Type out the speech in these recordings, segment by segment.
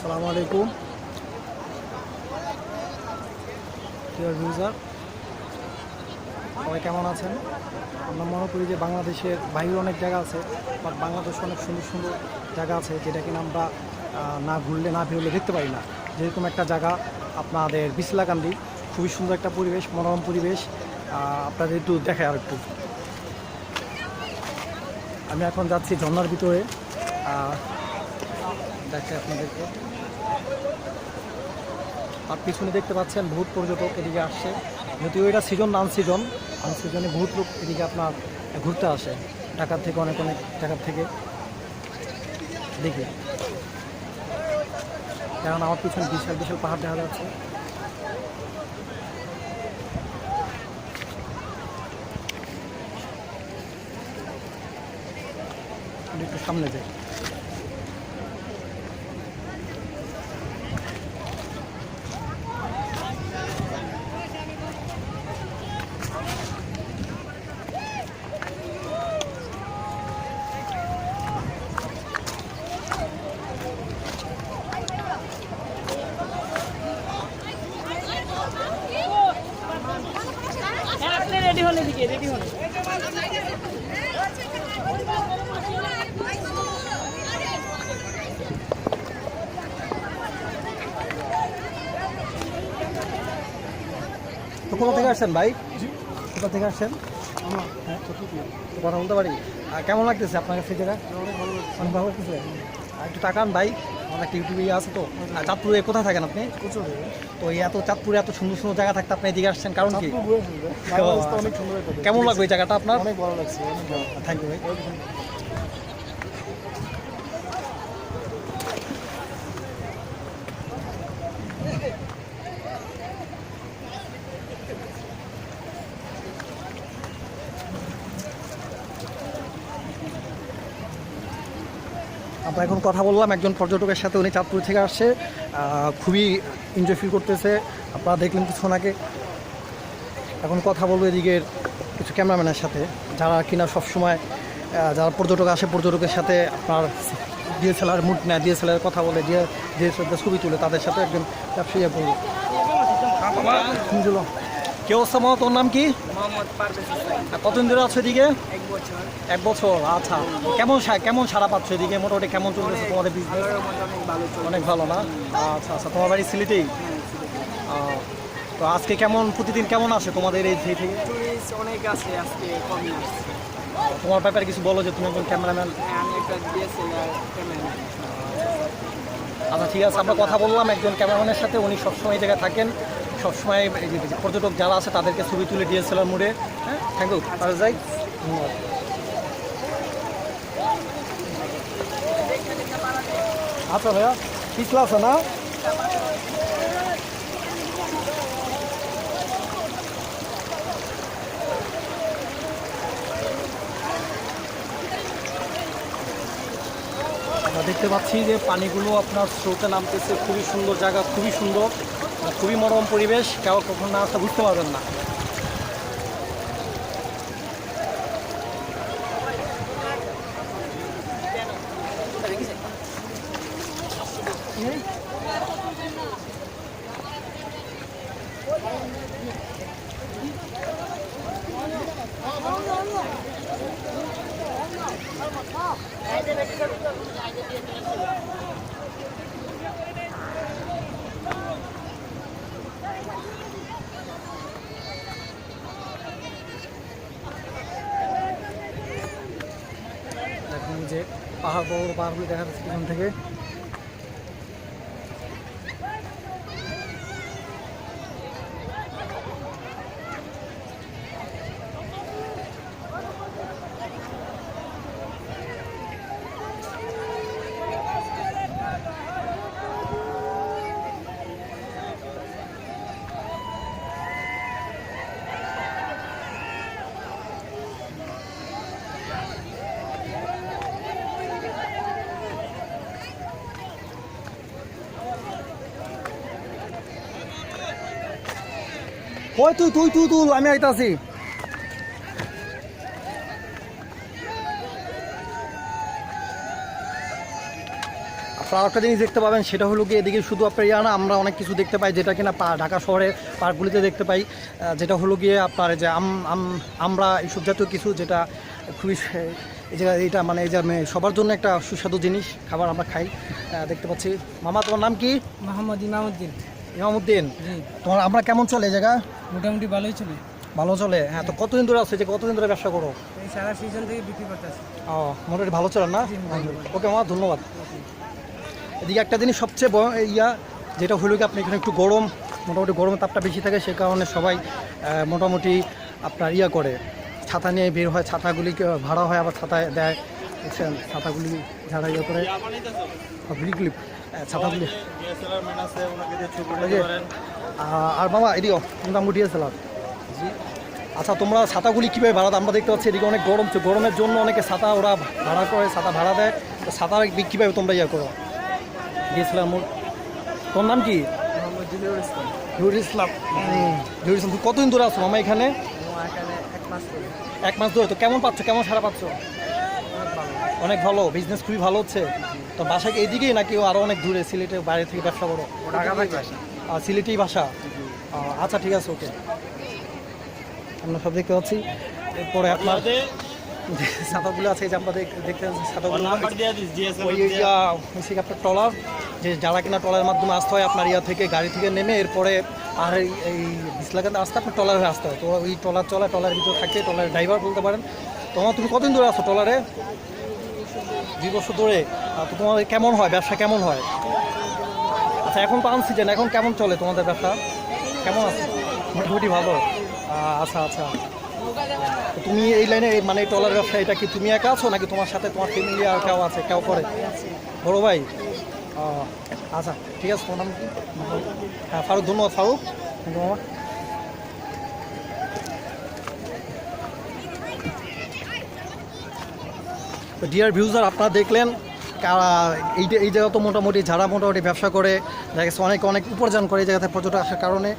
আসসালামু আলাইকুম। সবাই কেমন আছেন? আমরা মনে করি যে বাংলাদেশের বাইরে অনেক জায়গা আছে বাট বাংলাদেশে অনেক সুন্দর সুন্দর জায়গা আছে যেটা কিনা আমরা না ঘুরলে, না বেরোলে দেখতে পারি না। যেরকম একটা জায়গা আপনাদের বিসলাকান্দি, খুবই সুন্দর একটা পরিবেশ, মনোরম পরিবেশ। আপনাদের একটু দেখায় আর একটু। আমি এখন যাচ্ছি ঝর্ণার ভিতরে। দেখাই আপনাদেরকে। আর পিছনে দেখতে পাচ্ছেন বহুত পর্যটক এদিকে আসছে। যদিও এটা সিজন আন সিজন আন সিজনে বহুত লোক এদিকে আপনার ঘুরতে আসে। ঢাকার থেকে অনেক অনেক জায়গার থেকে। দেখি। কারণ আমার পিছনে বিশাল বিশাল পাহাড় দেখা যাচ্ছে। একটু সামনে যাই হ্যাঁ আপনি রেডি হন এদিকে রেডি তো কোথা থেকে আসছেন ভাই? কোথা থেকে আসছেন? কথা বলতে পারি? কেমন লাগতেছে আপনার কাছে জায়গা অনেক ভালো লাগতেছে। আর একটু টাকান ভাই। একটা ইউটিউবে ইয়ে আছে তো চাঁদপুরে কোথায় থাকেন আপনি? তো এত চাঁদপুরে এত সুন্দর সুন্দর জায়গা থাকতে আপনি এদিকে আসছেন কারণ কি? অনেক। কেমন লাগবে এই জায়গাটা আপনার? অনেক ভালো লাগছে থ্যাংক ইউ ভাই। আমরা এখন কথা বললাম একজন পর্যটকের সাথে উনি চাঁদপুর থেকে আসছে খুবই এনজয় ফিল করতেছে। আপনারা দেখলেন কিছু আগে এখন কথা বলব এদিকের কিছু ক্যামেরাম্যানের সাথে যারা কিনা সবসময় যারা পর্যটক আসে পর্যটকের সাথে আপনার ডিএসএলআর মুড নেয় ডিএসএলআর কথা বলে ডিএ ডিএসএলআর ছবি তুলে তাদের সাথে একজন ব্যবসায়ী বলব কে অবস্থা তোর নাম কি? কতদিন ধরে আছো এদিকে? এক বছর আচ্ছা। কেমন কেমন সারা পাচ্ছ এদিকে? মোটামুটি কেমন চলতেছে তোমাদের বিজনেস অনেক ভালো না? আচ্ছা আচ্ছা। তোমার বাড়ি সিলেটেই? তো আজকে কেমন প্রতিদিন কেমন আসে তোমাদের এই থেকে? অনেক আছে আজকে কমই তোমার ব্যাপারে কিছু বলো যে তুমি একজন ক্যামেরাম্যান হ্যাঁ আমি একটা ডিএসএলআর আচ্ছা ঠিক আছে। আমরা কথা বললাম একজন ক্যামেরাম্যানের সাথে। উনি সবসময় এই জায়গায় থাকেন। সবসময় পর্যটক যারা আছে তাদেরকে ছবি তুলে ডিএসএলআর মোড়ে। হ্যাঁ থ্যাংক ইউ আর যাই। ধন্যবাদ। আচ্ছা ভাইয়া পিছলা আছে না? আমরা দেখতে পাচ্ছি যে পানিগুলো আপনার স্রোতে নামতেছে। খুবই সুন্দর জায়গা, খুবই সুন্দর খুবই মনোরম পরিবেশ। কেউ কখন না আসলে বুঝতে পারবেন না যে পাহাড় বড় বড় দেখা যাচ্ছে পিছন থেকে। ওই তুই তুই তুই তুই, আমি আইতাছি। আপনারা একটা জিনিস দেখতে পাবেন, সেটা হলো কি এদিকে শুধু আপনার ইয়া না, আমরা অনেক কিছু দেখতে পাই, যেটা কিনা ঢাকা শহরে পার্কগুলিতে দেখতে পাই যেটা হলো গিয়ে আপনার যে আম- আম- আমরা এইসব জাতীয় কিছু যেটা খুবই যে এইটা মানে এই যে সবার জন্য একটা সুস্বাদু জিনিস, খাবার আমরা খাই দেখতে পাচ্ছি। মামা, তোমার নাম কি? মোহাম্মদ ইমামুদ্দিন। ইমামুদ্দিন তোমার আমরা কেমন চলে এই জায়গা? মোটামুটি ভালোই চলে। ভালো চলে? হ্যাঁ তো কতদিন ধরে আছে? যে কতদিন ধরে ব্যবসা করো? এই সারা সিজন থেকে বিক্রি করতেছে। ও মোটামুটি ভালো চলে না? ওকে মামা ধন্যবাদ। এদিকে একটা জিনিস সবচেয়ে বড় ইয়া যেটা হলো কি আপনি এখানে একটু গরম মোটামুটি গরমের তাপটা বেশি থাকে সে কারণে সবাই মোটামুটি আপনার ইয়া করে। ছাতা নিয়ে বের হয় ছাতাগুলি ভাড়া হয় আবার ছাতায় দেয়। ছাতাগুলি ইয়ে করে ক্লিপ ছাতাগুলি আর বাবা এদিকে মোটামুটি ডিএসএলআর আচ্ছা তোমরা ছাতাগুলি কীভাবে ভাড়া? আমরা দেখতে পাচ্ছি এদিকে অনেক গরম গরমের জন্য অনেকে ছাতা ওরা ভাড়া করে ছাতা ভাড়া দেয়। তো ছাতা কীভাবে তোমরা ইয়ে করো? ডিএসএলআর মোড়। তোর নাম কি? মোহাম্মদ জুলিউর ইসলাম। জহির ইসলাম। জহির ইসলাম কতদিন ধরে আছো? মামা এখানে এখানে এক মাস এক মাস ধরে। তো কেমন পাচ্ছ? কেমন সারা পাচ্ছ? অনেক ভালো বিজনেস খুবই ভালো হচ্ছে। তো বাসা কি এইদিকেই নাকি ও আরও অনেক দূরে সিলেটে বাইরে থেকে ব্যবসা করো? সিলেটেই বাসা। আচ্ছা ঠিক আছে ওকে আমরা সব দেখতে পাচ্ছি। এরপরে আপনার ছাতাগুলো আছে এই যে আমরা দেখতে পাচ্ছি ছাতাগুলো হচ্ছে আপনার ট্রলার? যে যারা কিনা ট্রলারের মাধ্যমে আসতে হয় আপনার ইয়া থেকে গাড়ি থেকে নেমে এরপরে আর এই এই বিসলাকান্তে আসতে আপনার ট্রলারে হয়ে আসতে হয়। তো ওই ট্রলার চলা ট্রলারের ভিতরে থাকে ট্রলারের ড্রাইভার বলতে পারেন। তোমার তুমি কতদিন ধরে আসো ট্রলারে? দুই বছর ধরে তো তোমাদের কেমন হয়? ব্যবসা কেমন হয়? আচ্ছা এখন তো সিজন এখন কেমন চলে তোমাদের ব্যবসা? কেমন আছে? মোটামুটি ভালো? আচ্ছা আচ্ছা। তুমি এই লাইনে মানে এই ট্রলার ব্যবসা এটা কি তুমি একা আছো নাকি তোমার সাথে তোমার ফ্যামিলি আর কেউ আছে, কেউ করে? বড় ভাই? আচ্ছা ঠিক আছে, তোমার নাম হ্যাঁ ফারুক, ধন্যবাদ, ফারুক। থ্যাংক ইউ মামা তো ডিয়ার ভিউজার আপনারা দেখলেন এই এই জায়গা তো মোটামুটি যারা মোটামুটি ব্যবসা করে, দেখা অনেক অনেক উপার্জন করে এই জায়গাতে পর্যটক আসার কারণে,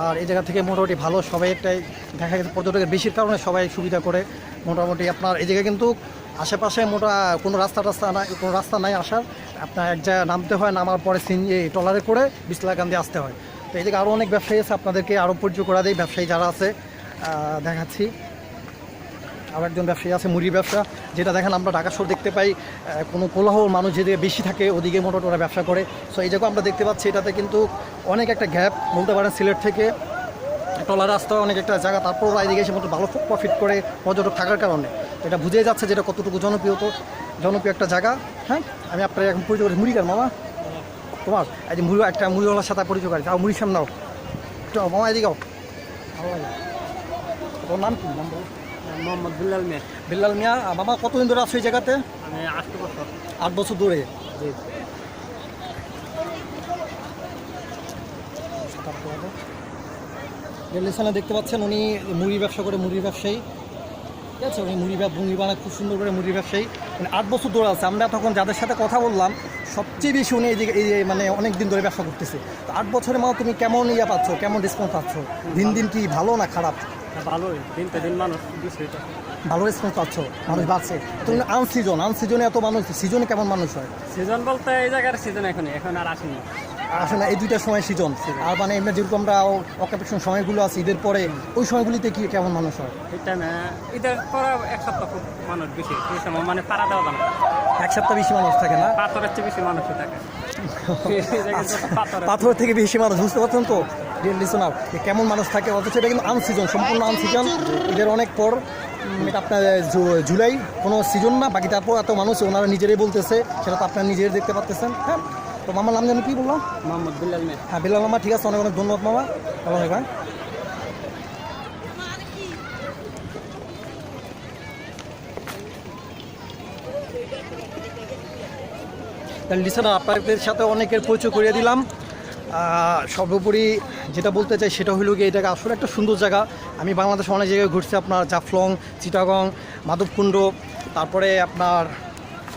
আর এই জায়গা থেকে মোটামুটি ভালো সবাই একটাই দেখা গেছে পর্যটকের বেশির কারণে সবাই সুবিধা করে, মোটামুটি আপনার এই জায়গায় কিন্তু আশেপাশে মোটা কোনো রাস্তা টাস্তা নাই, কোনো রাস্তা নাই আসার, আপনার এক জায়গায় নামতে হয়, নামার পরে সিন ট্রলারে করে বিশলাকান দিয়ে আসতে হয়। তো এই জায়গায় আরও অনেক ব্যবসায়ী আছে, আপনাদেরকে আরও পরিচয় করা দেয়, ব্যবসায়ী যারা আছে দেখাচ্ছি। আরও একজন ব্যবসায়ী আছে মুড়ির ব্যবসা, যেটা দেখেন আমরা ঢাকা শহর দেখতে পাই কোনো কোলাহল মানুষ যেদিকে বেশি থাকে, ওদিকে মোটামুটি ওরা ব্যবসা করে। সো এই জায়গায় আমরা দেখতে পাচ্ছি, এটাতে কিন্তু অনেক একটা গ্যাপ বলতে পারেন সিলেট থেকে টলার রাস্তায় অনেক একটা জায়গা, তারপর ওরা এদিকে এসে মোটামুটি ভালো প্রফিট করে পর্যটক থাকার কারণে। এটা বুঝে যাচ্ছে যেটা কতটুকু জনপ্রিয় তো, জনপ্রিয় একটা জায়গা। হ্যাঁ আমি আপনার এখন পরিচয় করি মুড়িকার মামা। তোমার, এই যে মুড়ি একটা মুড়িওয়ালার সাথে পরিচয় করি তাও মুড়ি সামনাও মামা এদিকেও ভালো লাগে। তোর নাম কি? নাম বলো। মোহাম্মদ বিল্লাল মিয়া। বিল্লাল মিয়া মামা কতদিন ধরে আছো এই জায়গাতে? আমি আটটা বছর। আট বছর ধরে? রেলেশনে দেখতে পাচ্ছেন উনি মুড়ি ব্যবসা করে মুড়ির ব্যবসায়ী। ঠিক আছে উনি মুড়ি মুড়ি বানায় খুব সুন্দর করে মুড়ির ব্যবসায়ী। মানে আট বছর ধরে আছে আমরা তখন যাদের সাথে কথা বললাম সবচেয়ে বেশি উনি এই যে- এই মানে অনেক দিন ধরে ব্যবসা করতেছে। তো আট বছরের মা তুমি কেমন ইয়া পাচ্ছ কেমন রেসপন্স পাচ্ছ? দিন দিন কি ভালো না খারাপ? ভালোই। দিন দিন মানুষ ভালো রেসপন্স পাচ্ছ মানুষ বাড়ছে তুমি আনসিজন আনসিজনে এত মানুষ সিজনে কেমন মানুষ হয়? সিজন বলতে এই জায়গার সিজন এখন এখন আর আসেনি। আসলে এই দুইটা সময় সিজন আর মানে এমনি যেরকম আমরা অকেপেশন সময়গুলো আছে ঈদের পরে ওই সময়গুলিতে কি কেমন মানুষ হয়? এই টাইমে ঈদের পর এক সপ্তাহ খুব মানুষ বেশি এই সময় মানে পাড়া দেওয়া এক সপ্তাহ বেশি মানুষ থাকে না? পাথরের চেয়ে বেশি মানুষ থাকে। পাথর থেকে বেশি মানুষ বুঝতে পারছেন তো? লিসনার কেমন মানুষ থাকে অথচ এটা কিন্তু আনসিজন সম্পূর্ণ আনসিজন ঈদের অনেক পর এটা আপনার জুলাই কোনো সিজন না বাকি তারপর এত মানুষ ওনারা নিজেরাই বলতেছে সেটা তো আপনারা নিজেরাই দেখতে পাচ্তেছেন হ্যাঁ? তো মামার নাম জানি কি বললাম? মোহাম্মদ বিল্লাল মিয়া। হ্যাঁ বিল্লাল মামা ঠিক আছে অনেক অনেক ধন্যবাদ মামা। ভালো থাকবেন। লিসেনার আপনাদের সাথে অনেকের পরিচয় করিয়ে দিলাম। সর্বোপরি যেটা বলতে চাই সেটা হলো গিয়ে এটাকে আসলে একটা সুন্দর জায়গা। আমি বাংলাদেশে অনেক জায়গায় ঘুরছি, আপনার জাফলং, চিটাগং, মাধবকুণ্ড, তারপরে আপনার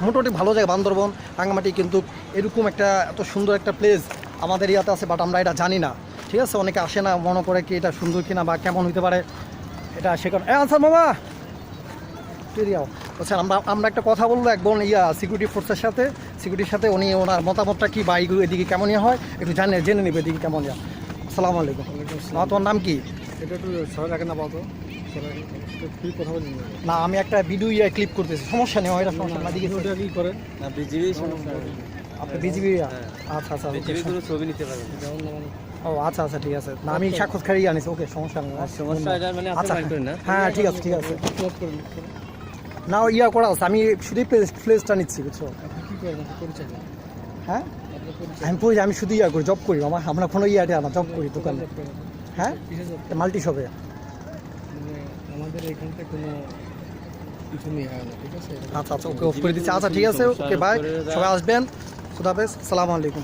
মোটামুটি ভালো জায়গা, বান্দরবন, রাঙ্গামাটি, কিন্তু এরকম একটা এত সুন্দর একটা প্লেস আমাদের ইয়াতে আছে বাট আমরা এটা জানি না। ঠিক আছে? অনেকে আসে না, মনে করে কি এটা সুন্দর কিনা বা কেমন হতে পারে, এটা সেখানে আনসার মামা! আচ্ছা আমরা আমরা একটা কথা বলব একজন ইয়া সিকিউরিটি ফোর্সের সাথে। সিকিউরিটির সাথে উনি ওনার মতামতটা কি বা এইগুলো এদিকে কেমনই হয় একটু জানে জেনে নেবে এদিকে কেমন হয় আসসালামু আলাইকুম। তোমার নাম কি? এটা একটু রাখেন না বলতো না আমি একটা ভিডিও ইয়ে ক্লিপ করতেছি। সমস্যা নেই এটা সমস্যা না এদিকে ওটা কি করেন? না বিজিবি আপনি বিজিবি আচ্ছা আচ্ছা বিজিবি কোনো ছবি নিতে পারবে না। যেমন যেমন ও আচ্ছা আচ্ছা ঠিক আছে। না আমি সাক্ষাৎকারই আনিছি। ওকে সমস্যা নেই। সমস্যা এটা মানে আচ্ছা। মাইন্ড করেন না। হ্যাঁ ঠিক আছে ঠিক আছে। না, ইয়া করা আছে। আমি শুধুই প্লেসটা নিচ্ছি, বুঝছ? হ্যাঁ? আমি পড়ি আমি শুধু ইয়া করি জব করি আমার আমরা কোনো ইয়া টিয়া না জব করি দোকানে। হ্যাঁ? মাল্টি শপে। আমাদের এখানটা কোনো আচ্ছা আচ্ছা ওকে অফ করে দিচ্ছি। আচ্ছা ঠিক আছে, ওকে বাই সবাই আসবেন। খুদাফেজ সালামু আলাইকুম।